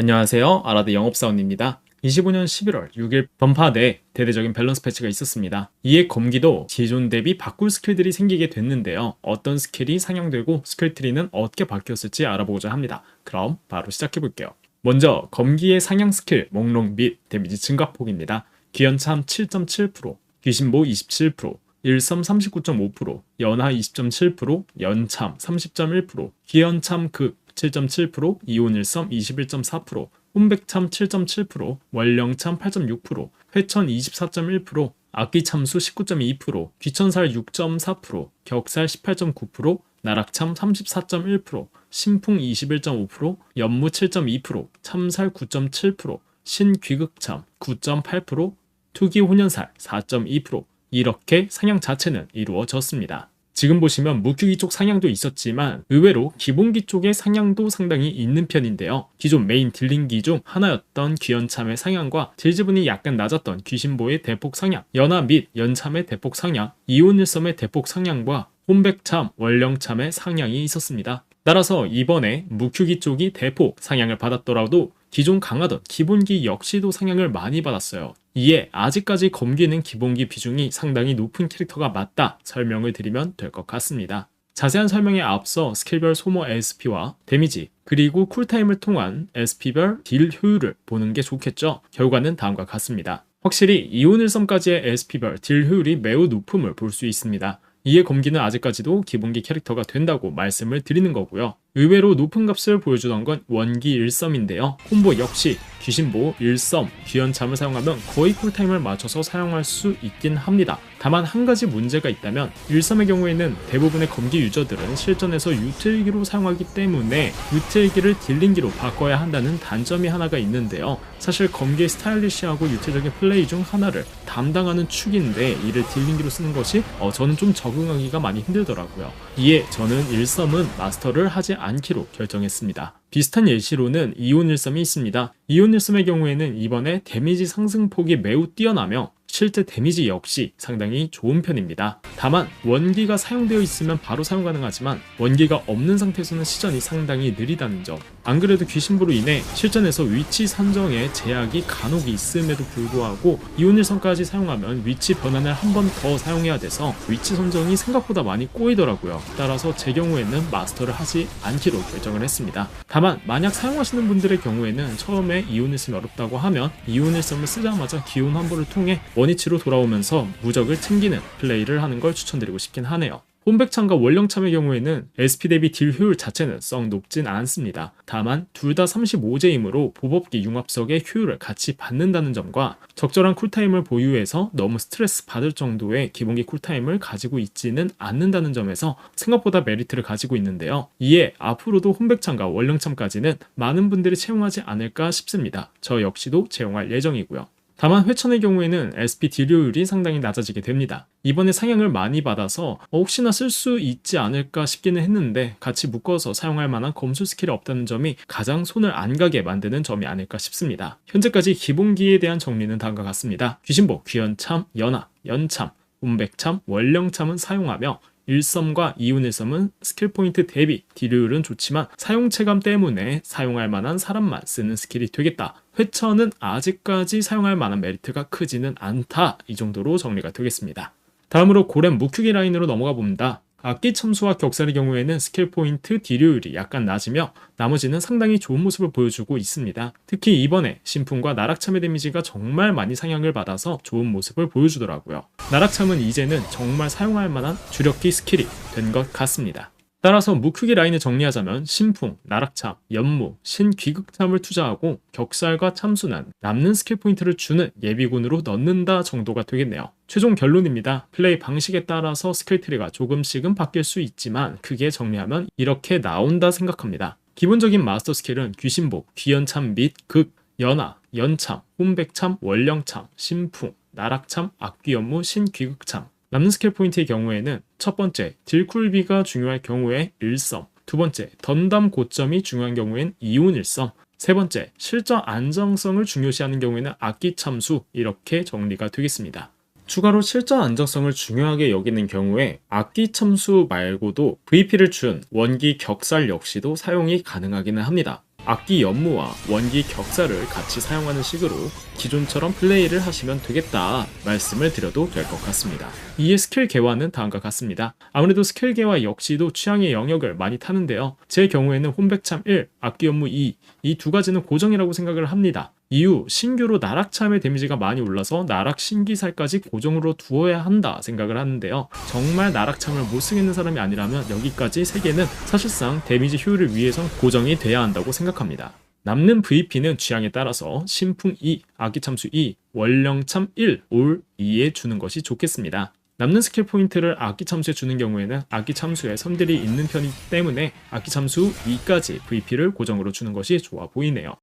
안녕하세요. 아라드 영업사원입니다. 25년 11월 6일 번파 내 대대적인 밸런스 패치가 있었습니다. 이에 검기도 기존 대비 바꿀 스킬들이 생기게 됐는데요. 어떤 스킬이 상향되고 스킬 트리는 어떻게 바뀌었을지 알아보고자 합니다. 그럼 바로 시작해 볼게요. 먼저 검기의 상향 스킬 목록 및 데미지 증가폭입니다. 귀연참 7.7%, 귀신보 27%, 일섬 39.5%, 연하 20.7%, 연참 30.1%, 귀연참 극 7.7%, 이온일섬 21.4%, 혼백참 7.7%, 월령참 8.6%, 회천 24.1%, 악기참수 19.2%, 귀천살 6.4%, 격살 18.9%, 나락참 34.1%, 신풍 21.5%, 연무 7.2%, 참살 9.7%, 신귀극참 9.8%, 투기혼연살 4.2% 이렇게 상향 자체는 이루어졌습니다. 지금 보시면 무큐기 쪽 상향도 있었지만 의외로 기본기 쪽의 상향도 상당히 있는 편인데요. 기존 메인 딜링기 중 하나였던 귀연참의 상향과 질 지분이 약간 낮았던 귀신보의 대폭 상향, 연하 및 연참의 대폭 상향, 이온일섬의 대폭 상향과 혼백참, 월령참의 상향이 있었습니다. 따라서 이번에 무큐기 쪽이 대폭 상향을 받았더라도 기존 강하던 기본기 역시도 상향을 많이 받았어요. 이에 아직까지 검기는 기본기 비중이 상당히 높은 캐릭터가 맞다 설명을 드리면 될 것 같습니다. 자세한 설명에 앞서 스킬별 소모 SP와 데미지 그리고 쿨타임을 통한 SP별 딜 효율을 보는 게 좋겠죠. 결과는 다음과 같습니다. 확실히 이온일섬까지의 SP별 딜 효율이 매우 높음을 볼 수 있습니다. 이에 검기는 아직까지도 기본기 캐릭터가 된다고 말씀을 드리는 거고요. 의외로 높은 값을 보여주던 건 원기 1썸인데요. 콤보 역시 귀신보 1썸, 귀연참을 사용하면 거의 쿨타임을 맞춰서 사용할 수 있긴 합니다. 다만 한 가지 문제가 있다면 1썸의 경우에는 대부분의 검기 유저들은 실전에서 유틸기로 사용하기 때문에 유틸기를 딜링기로 바꿔야 한다는 단점이 하나가 있는데요. 사실 검기의 스타일리시하고 유틸적인 플레이 중 하나를 담당하는 축인데 이를 딜링기로 쓰는 것이 어, 저는 좀 적응하기가 많이 힘들더라고요. 이에 저는 1썸은 마스터를 하지 않기로 결정했습니다. 비슷한 예시로는 이온일섬이 있습니다. 이온일섬의 경우에는 이번에 데미지 상승폭이 매우 뛰어나며 실제 데미지 역시 상당히 좋은 편입니다. 다만 원기가 사용되어 있으면 바로 사용 가능하지만 원기가 없는 상태에서는 시전이 상당히 느리다는 점. 안 그래도 귀신부로 인해 실전에서 위치 선정에 제약이 간혹 있음에도 불구하고 이온일선까지 사용하면 위치 변환을 한 번 더 사용해야 돼서 위치 선정이 생각보다 많이 꼬이더라고요. 따라서 제 경우에는 마스터를 하지 않기로 결정을 했습니다. 다만 만약 사용하시는 분들의 경우에는 처음에 이온일섬이 어렵다고 하면 이온일섬을 쓰자마자 기온 환불을 통해 원위치로 돌아오면서 무적을 챙기는 플레이를 하는 걸 추천드리고 싶긴 하네요. 홈백참과 원령참의 경우에는 SP 대비 딜 효율 자체는 썩 높진 않습니다. 다만 둘 다 35제이므로 보법기 융합석의 효율을 같이 받는다는 점과 적절한 쿨타임을 보유해서 너무 스트레스 받을 정도의 기본기 쿨타임을 가지고 있지는 않는다는 점에서 생각보다 메리트를 가지고 있는데요. 이에 앞으로도 홈백참과 원령참까지는 많은 분들이 채용하지 않을까 싶습니다. 저 역시도 채용할 예정이고요. 다만 회천의 경우에는 SP 딜효율이 상당히 낮아지게 됩니다. 이번에 상향을 많이 받아서 혹시나 쓸 수 있지 않을까 싶기는 했는데 같이 묶어서 사용할 만한 검술 스킬이 없다는 점이 가장 손을 안 가게 만드는 점이 아닐까 싶습니다. 현재까지 기본기에 대한 정리는 다음과 같습니다. 귀신보, 귀연참, 연하, 연참, 운백참, 원령참은 사용하며 일섬과 이온일섬은 스킬 포인트 대비 딜효율은 좋지만 사용 체감 때문에 사용할 만한 사람만 쓰는 스킬이 되겠다. 회천은 아직까지 사용할 만한 메리트가 크지는 않다. 이 정도로 정리가 되겠습니다. 다음으로 고렘 무큐기 라인으로 넘어가 봅니다. 악기 첨수와 격살의 경우에는 스킬 포인트 딜효율이 약간 낮으며 나머지는 상당히 좋은 모습을 보여주고 있습니다. 특히 이번에 신풍과 나락참의 데미지가 정말 많이 상향을 받아서 좋은 모습을 보여주더라고요. 나락참은 이제는 정말 사용할 만한 주력기 스킬이 된 것 같습니다. 따라서 무크기 라인을 정리하자면 신풍, 나락참, 연무, 신귀극참을 투자하고 격살과 참수는 남는 스킬 포인트를 주는 예비군으로 넣는다 정도가 되겠네요. 최종 결론입니다. 플레이 방식에 따라서 스킬 트리가 조금씩은 바뀔 수 있지만 크게 정리하면 이렇게 나온다 생각합니다. 기본적인 마스터 스킬은 귀신복, 귀연참 및 극, 연화, 연참, 혼백참, 원령참, 신풍, 나락참, 악귀연무, 신귀극참 남는 스킬 포인트의 경우에는 첫 번째, 딜쿨비가 중요할 경우에 1썸, 두 번째, 던담 고점이 중요한 경우엔 이온 1썸, 세 번째, 실전 안정성을 중요시하는 경우에는 악기 참수 이렇게 정리가 되겠습니다. 추가로 실전 안정성을 중요하게 여기는 경우에 악기 참수 말고도 VP를 준 원기 격살 역시도 사용이 가능하기는 합니다. 악기 연무와 원기 격사를 같이 사용하는 식으로 기존처럼 플레이를 하시면 되겠다 말씀을 드려도 될 것 같습니다. 이에 스킬 개화는 다음과 같습니다. 아무래도 스킬 개화 역시도 취향의 영역을 많이 타는데요. 제 경우에는 혼백참 1, 악기 연무 2, 이 두 가지는 고정이라고 생각을 합니다. 이후 신규로 나락참의 데미지가 많이 올라서 나락 신기살까지 고정으로 두어야 한다 생각을 하는데요. 정말 나락참을 못 쓰겠는 사람이 아니라면 여기까지 3개는 사실상 데미지 효율을 위해선 고정이 돼야 한다고 생각합니다. 남는 VP는 취향에 따라서 신풍 2, 아기참수 2, 원령참 1, 올 2에 주는 것이 좋겠습니다. 남는 스킬 포인트를 악기 참수에 주는 경우에는 악기 참수에 선들이 있는 편이기 때문에 악기 참수 2까지 VP를 고정으로 주는 것이 좋아 보이네요.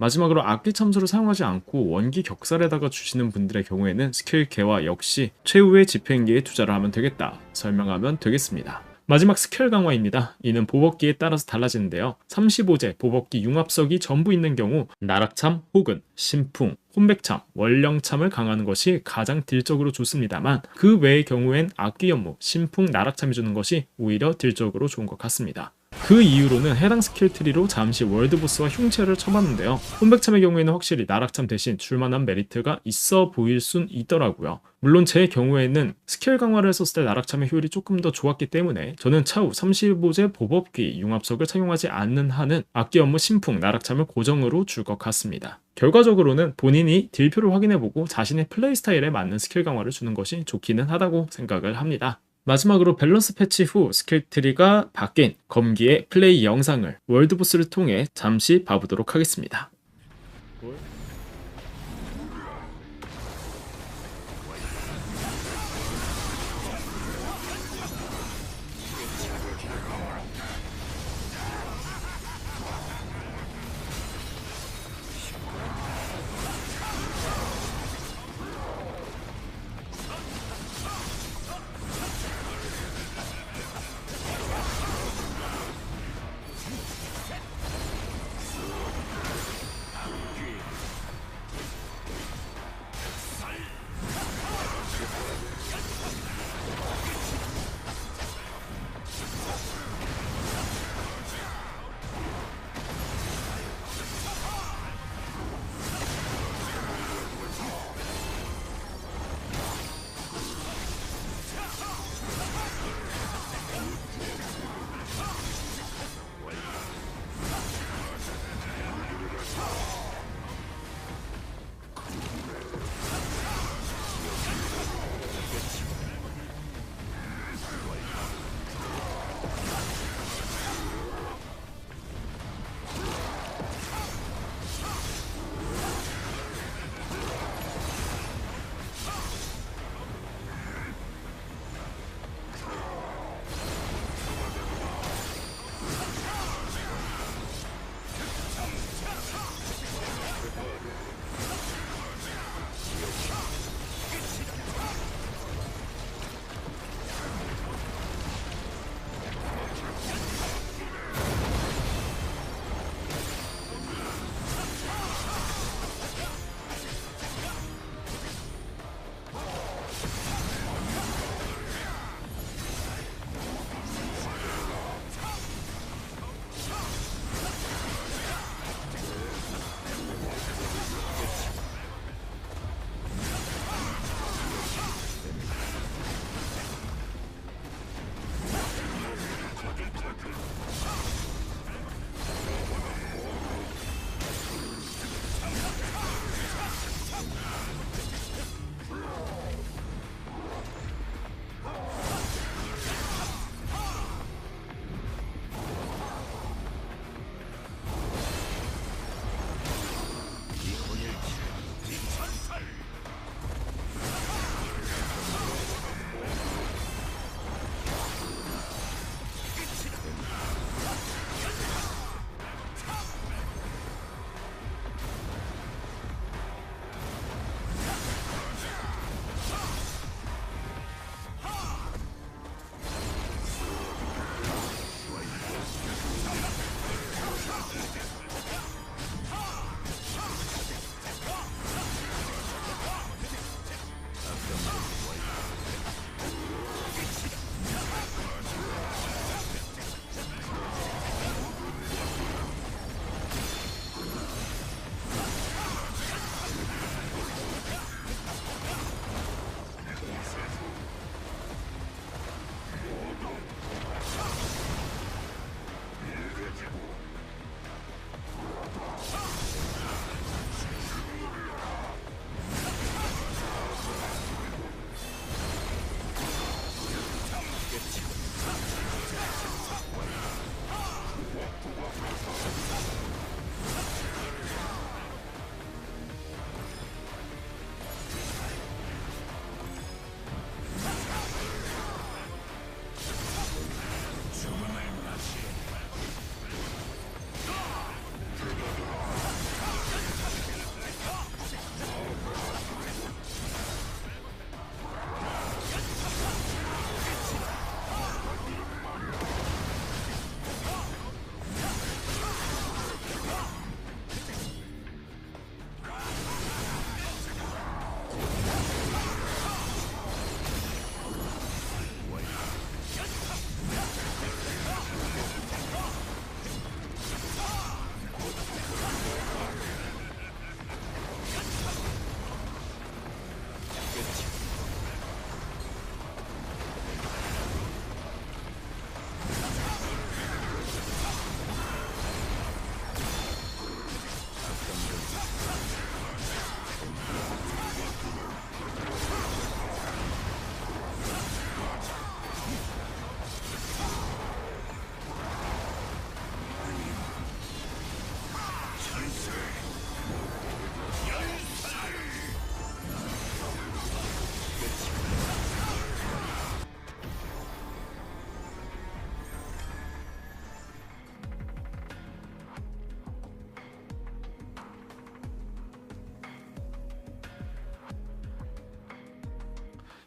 마지막으로 악기 참수를 사용하지 않고 원기 격살에다가 주시는 분들의 경우에는 스킬 개화 역시 최후의 집행기에 투자를 하면 되겠다 설명하면 되겠습니다. 마지막 스킬 강화입니다. 이는 보법기에 따라서 달라지는데요. 35제 보법기 융합석이 전부 있는 경우 나락참 혹은 신풍, 혼백참, 원령참을 강화하는 것이 가장 딜적으로 좋습니다만 그 외의 경우엔 악기 연무, 신풍, 나락참이 주는 것이 오히려 딜적으로 좋은 것 같습니다. 그 이후로는 해당 스킬 트리로 잠시 월드보스와 흉체를 쳐봤는데요. 혼백참의 경우에는 확실히 나락참 대신 줄만한 메리트가 있어 보일 순 있더라고요. 물론 제 경우에는 스킬 강화를 했었을 때 나락참의 효율이 조금 더 좋았기 때문에 저는 차후 35제 보법기 융합석을 착용하지 않는 한은 악기 업무 신풍 나락참을 고정으로 줄 것 같습니다. 결과적으로는 본인이 딜표를 확인해보고 자신의 플레이 스타일에 맞는 스킬 강화를 주는 것이 좋기는 하다고 생각을 합니다. 마지막으로 밸런스 패치 후 스킬 트리가 바뀐 검기의 플레이 영상을 월드보스를 통해 잠시 봐보도록 하겠습니다.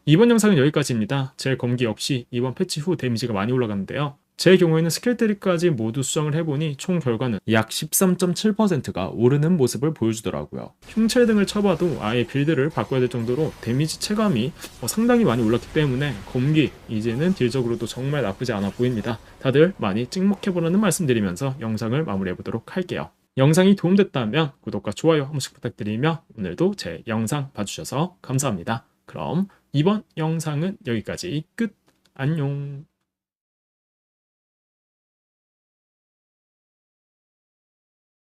이번 영상은 여기까지입니다. 제 검기 역시 이번 패치 후 데미지가 많이 올라갔는데요. 제 경우에는 스킬 트리까지 모두 수정을 해보니 총 결과는 약 13.7%가 오르는 모습을 보여주더라고요. 흉체 등을 쳐봐도 아예 빌드를 바꿔야 될 정도로 데미지 체감이 어, 상당히 많이 올랐기 때문에 검기 이제는 딜적으로도 정말 나쁘지 않아 보입니다. 다들 많이 찍먹해보라는 말씀드리면서 영상을 마무리해보도록 할게요. 영상이 도움됐다면 구독과 좋아요 한 번씩 부탁드리며 오늘도 제 영상 봐주셔서 감사합니다. 그럼 이번 영상은 여기까지 끝. 안녕.